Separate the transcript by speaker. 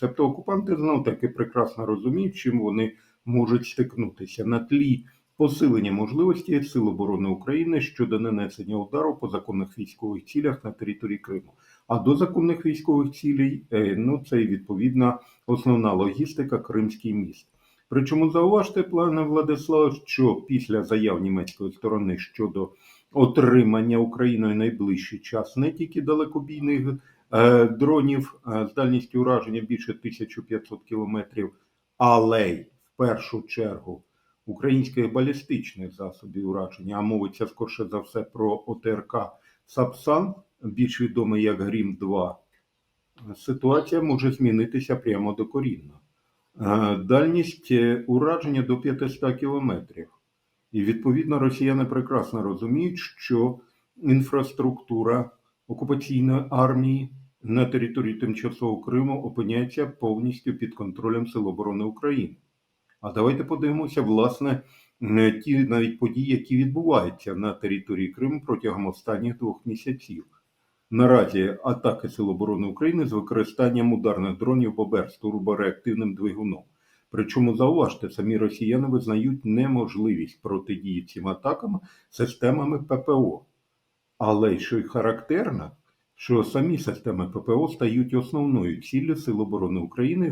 Speaker 1: Себто окупанти знов таки прекрасно розуміють, чим вони можуть стикнутися на тлі посилення можливості Сил оборони України щодо нанесення удару по законних військових цілях на території Криму. А до законних військових цілей, е, ну це відповідна основна логістика Кримський міст. Причому зауважте, пане Владислав, що після заяв німецької сторони щодо отримання Україною найближчий час не тільки далекобійних дронів е, з дальністю ураження більше 1500 кілометрів, але в першу чергу українських балістичних засобів ураження, а мовиться скорше за все про ОТРК Сапсан, більш відомий як Грім 2 ситуація може змінитися прямо докорінно. Е, Дальність е, ураження до 500 кілометрів. І відповідно росіяни прекрасно розуміють, що інфраструктура окупаційної армії на території тимчасового Криму опиняється повністю під контролем Сил оборони України. А давайте подивимося, власне, ті навіть події, які відбуваються на території Криму протягом останніх двох місяців. Наразі атаки Сил оборони України з використанням ударних дронів Бобер з турбореактивним двигуном. Причому зауважте, самі росіяни визнають неможливість протидії цим атакам системами ППО. Але що й характерно, що самі системи ППО стають основною ціллю Сил оборони України